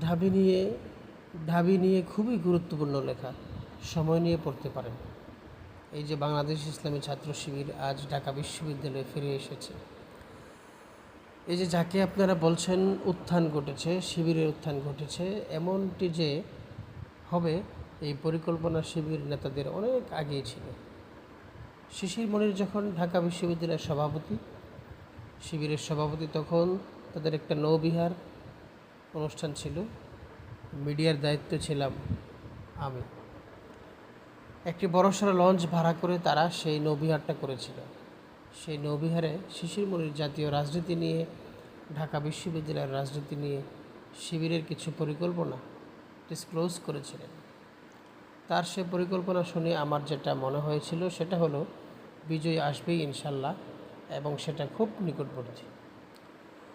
ঢাবি নিয়ে ঢাবি নিয়ে খুবই গুরুত্বপূর্ণ লেখা। সময় নিয়ে পড়তে পারেন। এই যে বাংলাদেশ ইসলামী ছাত্র শিবির আজ ঢাকা বিশ্ববিদ্যালয়ে ফিরে এসেছে। এই যে যাকে আপনারা বলছেন উত্থান ঘটেছে, শিবিরের উত্থান ঘটেছে, এমনটি যে হবে, এই পরিকল্পনা শিবির নেতাদের অনেক আগেই ছিল। শিশির মনির যখন ঢাকা বিশ্ববিদ্যালয়ের সভাপতি, শিবিরের সভাপতি তখন তাদের একটা নৌবিহার অনুষ্ঠান ছিল। মিডিয়ার দায়িত্ব ছিলাম আমি। একটি বড়সড় লঞ্চ ভাড়া করে তারা সেই নৌবিহারটা করেছিল। সেই নৌবিহারে শিশির মনির জাতীয় রাজনীতি নিয়ে, ঢাকা বিশ্ববিদ্যালয়ের রাজনীতি নিয়ে শিবিরের কিছু পরিকল্পনা ডিসক্লোজ করেছিলেন। তার সে পরিকল্পনা শুনে আমার যেটা মনে হয়েছিল সেটা হলো, বিজয় আসবেই ইনশাল্লাহ এবং সেটা খুব নিকটবর্তী।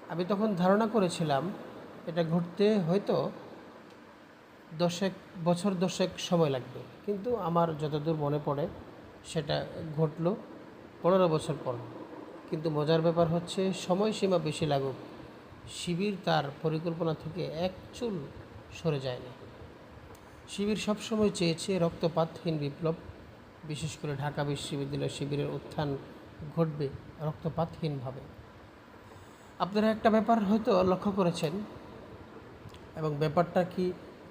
আমি তখন ধারণা করেছিলাম এটা ঘটতে হয়তো দশেক, বছর দশেক সময় লাগবে। কিন্তু আমার যতদূর মনে পড়ে, সেটা ঘটলো পনেরো বছর পর। কিন্তু মজার ব্যাপার হচ্ছে, সময়সীমা বেশি লাগুক, শিবির তার পরিকল্পনা থেকে এক চুল সরে যায়নি। শিবির সবসময় চেয়েছে রক্তপাতহীন বিপ্লব, বিশেষ করে ঢাকা বিশ্ববিদ্যালয় শিবিরের উত্থান ঘটবে রক্তপাতহীনভাবে। আপনারা একটা ব্যাপার হয়তো লক্ষ্য করেছেন এবং ব্যাপারটা কি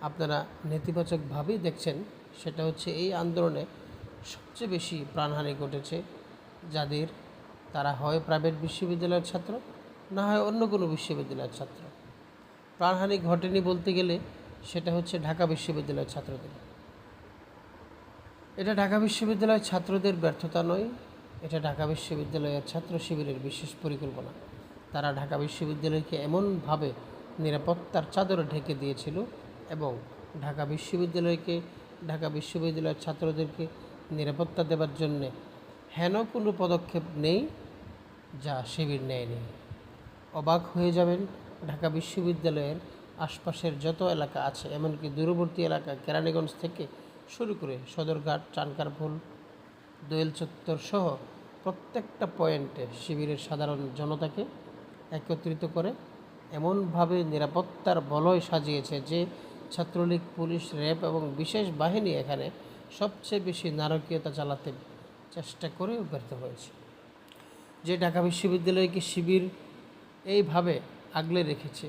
আপনারা নেতিবাচকভাবেই দেখছেন, সেটা হচ্ছে এই আন্দোলনে সবচেয়ে বেশি প্রাণহানি ঘটেছে যাদের, তারা হয় প্রাইভেট বিশ্ববিদ্যালয়ের ছাত্র, না হয় অন্য কোনো বিশ্ববিদ্যালয়ের ছাত্র। প্রাণহানি ঘটেনি বলতে গেলে সেটা হচ্ছে ঢাকা বিশ্ববিদ্যালয়ের ছাত্রদের। এটা ঢাকা বিশ্ববিদ্যালয়ের ছাত্রদের ব্যর্থতা নয়, এটা ঢাকা বিশ্ববিদ্যালয়ের ছাত্র শিবিরের বিশেষ পরিকল্পনা। তারা ঢাকা বিশ্ববিদ্যালয়কে এমনভাবে নিরাপত্তার চাদরে ঢেকে দিয়েছিল এবং ঢাকা বিশ্ববিদ্যালয়কে, ঢাকা বিশ্ববিদ্যালয়ের ছাত্রদেরকে নিরাপত্তা দেওয়ার জন্যে হেন কোনো পদক্ষেপ নেই যা শিবির নেয়নি। অবাক হয়ে যাবেন, ঢাকা বিশ্ববিদ্যালয়ের আশপাশের যত এলাকা আছে, এমনকি দূরবর্তী এলাকা কেরানীগঞ্জ থেকে শুরু করে সদরঘাট চানকারপুল দোয়েল চত্বর সহ প্রত্যেকটা পয়েন্টে শিবিরের সাধারণ জনতাকে একত্রিত করে এমনভাবে নিরাপত্তার বলয় সাজিয়েছে যে ছাত্রলীগ, পুলিশ, র্যাব এবং বিশেষ বাহিনী এখানে সবচেয়ে বেশি নারকীয়তা চালাতে চেষ্টা করে ব্যর্থ হয়েছে। যে ঢাকা বিশ্ববিদ্যালয়কে শিবির এইভাবে আগলে রেখেছে?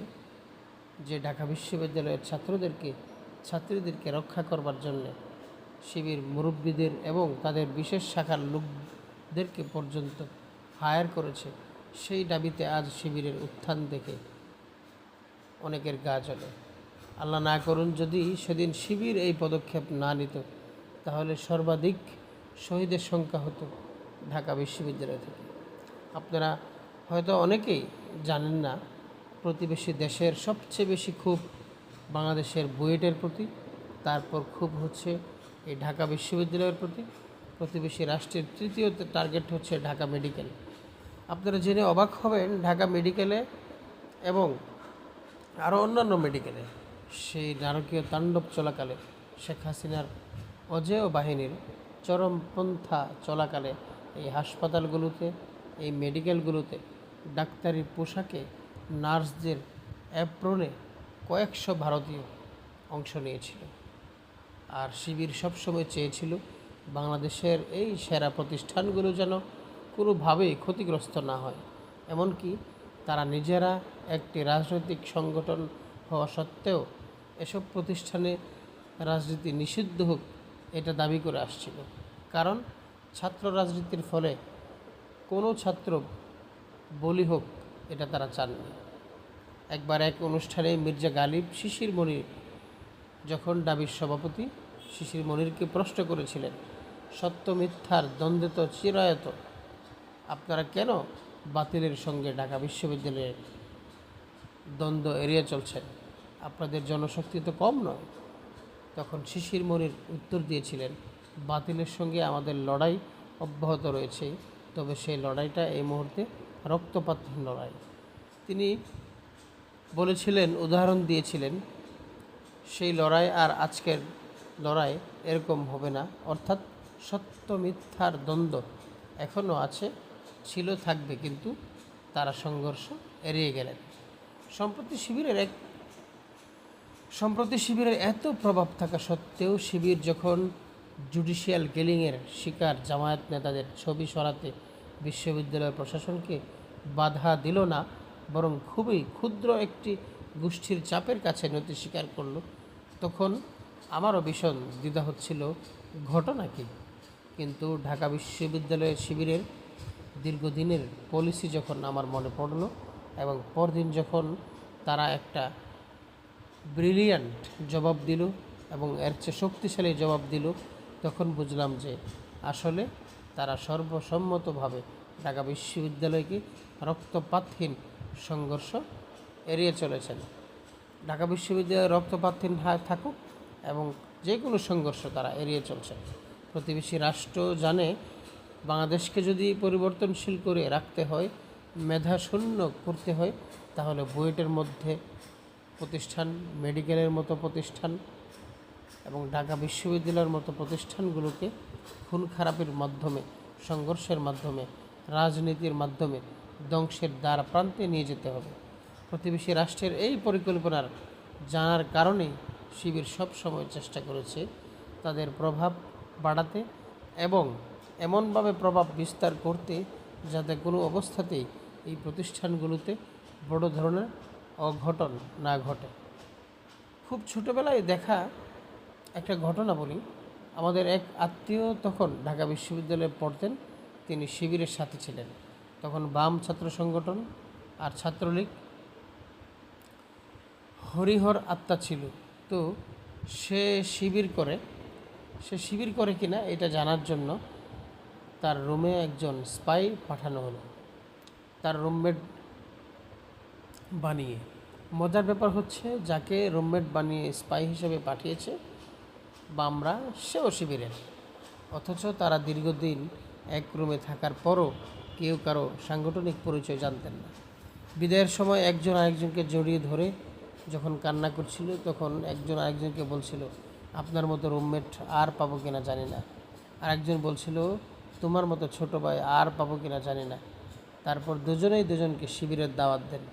যে ঢাকা বিশ্ববিদ্যালয়ের ছাত্রদেরকে, ছাত্রীদেরকে রক্ষা করবার জন্য শিবির মুরব্বীদের এবং তাদের বিশেষ শাখার লোকদেরকে পর্যন্ত হায়ার করেছে, সেই দাবিতে আজ শিবিরের উত্থান দেখে অনেকের গা চলে আল্লাহ না করুন যদি সেদিন শিবির এই পদক্ষেপ না নিত, তাহলে সর্বাধিক শহীদের সংখ্যা হতো ঢাকা বিশ্ববিদ্যালয় থেকে। আপনারা হয়তো অনেকেই জানেন না, প্রতিবেশী দেশের সবচেয়ে বেশি খুব বাংলাদেশের বুয়েটের প্রতি, তারপর খুব হচ্ছে এই ঢাকা বিশ্ববিদ্যালয়ের প্রতি, প্রতিবেশী রাষ্ট্রের তৃতীয় টার্গেট হচ্ছে ঢাকা মেডিকেল আপনারা জেনে অবাক হবেন, ঢাকা মেডিকেলে এবং আরও অন্যান্য মেডিকেলে সেই নারকীয় তাণ্ডব চলাকালে শেখ হাসিনার অজেয় বাহিনীর চরমপন্থা চলাকালে এই হাসপাতালগুলোতে, এই মেডিকেলগুলোতে ডাক্তারি পোশাকে নার্সদের অ্যাপ্রনে কয়েকশো ভারতীয় অংশ নিয়েছিল। আর শিবির সবসময় চেয়েছিল বাংলাদেশের এই সেরা প্রতিষ্ঠানগুলো যেন কোনোভাবেই ক্ষতিগ্রস্ত না হয়। এমনকি তারা নিজেরা একটি রাজনৈতিক সংগঠন হওয়া সত্ত্বেও এসব প্রতিষ্ঠানে রাজনীতি নিষিদ্ধ হোক এটা দাবি করে আসছিল। কারণ ছাত্র রাজনীতির ফলে কোনো ছাত্র বলি হোক এটা তারা চাননি। একবার এক অনুষ্ঠানে মির্জা গালিব শিশির মনির যখন ডাবির সভাপতি শিশির মনিরকে প্রশ্ন করেছিলেন, সত্য মিথ্যার দ্বন্দ্বে তো চিরায়ত, আপনারা কেন বাতিলের সঙ্গে ঢাকা বিশ্ববিদ্যালয়ের দ্বন্দ্ব এড়িয়ে চলছে। আপনাদের জনশক্তি তো কম নয়। তখন শিশির মনির উত্তর দিয়েছিলেন, বাতিলের সঙ্গে আমাদের লড়াই অব্যাহত রয়েছে, তবে সেই লড়াইটা এই মুহূর্তে রক্তপাতহীন লড়াই। তিনি বলেছিলেন, উদাহরণ দিয়েছিলেন, সেই লড়াই আর আজকের লড়াই এরকম হবে না। অর্থাৎ সত্য মিথ্যার দ্বন্দ্ব এখনও আছে। ছিল, থাকবে, কিন্তু তারা সংঘর্ষ এড়িয়ে গেলেন। সম্প্রতি শিবিরের এক সম্প্রতি শিবিরের এত প্রভাব থাকা সত্ত্বেও শিবির যখন জুডিশিয়াল গেলিংয়ের শিকার জামায়াত নেতাদের ছবি সরাতে বিশ্ববিদ্যালয় প্রশাসনকে বাধা দিল না, বরং খুবই ক্ষুদ্র একটি গোষ্ঠীর চাপের কাছে নতি স্বীকার করল, তখন আমারও ভীষণ দ্বিধা হচ্ছিল, ঘটনা কি? কিন্তু ঢাকা বিশ্ববিদ্যালয়ের শিবিরের দীর্ঘদিনের পলিসি যখন আমার মনে পড়ল এবং পরদিন যখন তারা একটা ব্রিলিয়ান্ট জবাব দিল এবং এর চেয়ে শক্তিশালী জবাব দিল, তখন বুঝলাম যে আসলে তারা সর্বসম্মতভাবে ঢাকা বিশ্ববিদ্যালয়কে রক্তপাতহীন সংঘর্ষ এড়িয়ে চলেছেন। ঢাকা বিশ্ববিদ্যালয়ে রক্তপাতহীন থাকুক এবং যে কোনো সংঘর্ষ তারা এড়িয়ে চলছে। প্রতিবেশী রাষ্ট্র জানে বাংলাদেশকে যদি পরিবর্তনশীল করে রাখতে হয়, মেধা শূন্য করতে হয়, তাহলে বুয়েটের মধ্যে প্রতিষ্ঠান, মেডিকেলের মতো প্রতিষ্ঠান এবং ঢাকা বিশ্ববিদ্যালয়ের মতো প্রতিষ্ঠানগুলোকে খুন খারাপের মাধ্যমে, সংঘর্ষের মাধ্যমে, রাজনীতির মাধ্যমে ধ্বংসের দ্বার প্রান্তে নিয়ে যেতে হবে। প্রতিবেশী রাষ্ট্রের এই পরিকল্পনার জানার কারণেই শিবির সব সময় চেষ্টা করেছে তাদের প্রভাব বাড়াতে এবং এমনভাবে প্রভাব বিস্তার করতে যাতে কোনো অবস্থাতেই এই প্রতিষ্ঠানগুলোতে বড় ধরনের অঘটন না ঘটে। খুব ছোটোবেলায় দেখা একটা ঘটনা বলি। আমাদের এক আত্মীয় তখন ঢাকা বিশ্ববিদ্যালয়ে পড়তেন, তিনি শিবিরের সাথে ছিলেন। তখন বাম ছাত্র সংগঠন আর ছাত্রলীগ হরিহর আত্মা ছিল। তো সে শিবির করে, সে শিবির করে কিনা এটা জানার জন্য তার রুমে একজন স্পাই পাঠানো হলো। তার রুমমেট বানিয়ে। মজার ব্যাপার হচ্ছে, যাকে রুমমেট বানিয়ে স্পাই হিসেবে পাঠিয়েছে, বামরা সেও শিবিরের। অথচ তারা দীর্ঘদিন এক রুমে থাকার পরও কেউ কারও সাংগঠনিক পরিচয় জানতেন না। বিদায়ের সময় একজন আরেকজনকে জড়িয়ে ধরে যখন কান্না করছিল, তখন একজন আরেকজনকে বলছিল, আপনার মতো রুমমেট আর পাবো কিনা জানি না। আরেকজন বলছিল তোমার মতো ছোট ভাই আর পাবো কিনা জানি না। তারপর দুজনেই দুজনকে শিবিরের দাওয়াত দেন।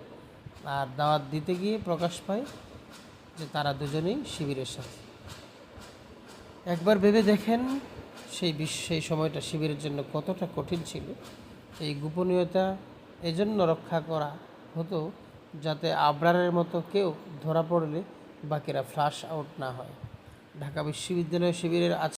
আর দাওয়াত দিতে গিয়ে প্রকাশ পায় যে তারা দুজনেই শিবিরের সাথে। একবার ভেবে দেখেন সেই বিশ্ব সেই সময়টা শিবিরের জন্য কতটা কঠিন ছিল। এই গোপনীয়তা এজন্য রক্ষা করা হতো যাতে আবরারের মতো কেউ ধরা পড়লে বাকিরা ফ্লাশ আউট না হয়। ঢাকা বিশ্ববিদ্যালয় শিবিরের আজ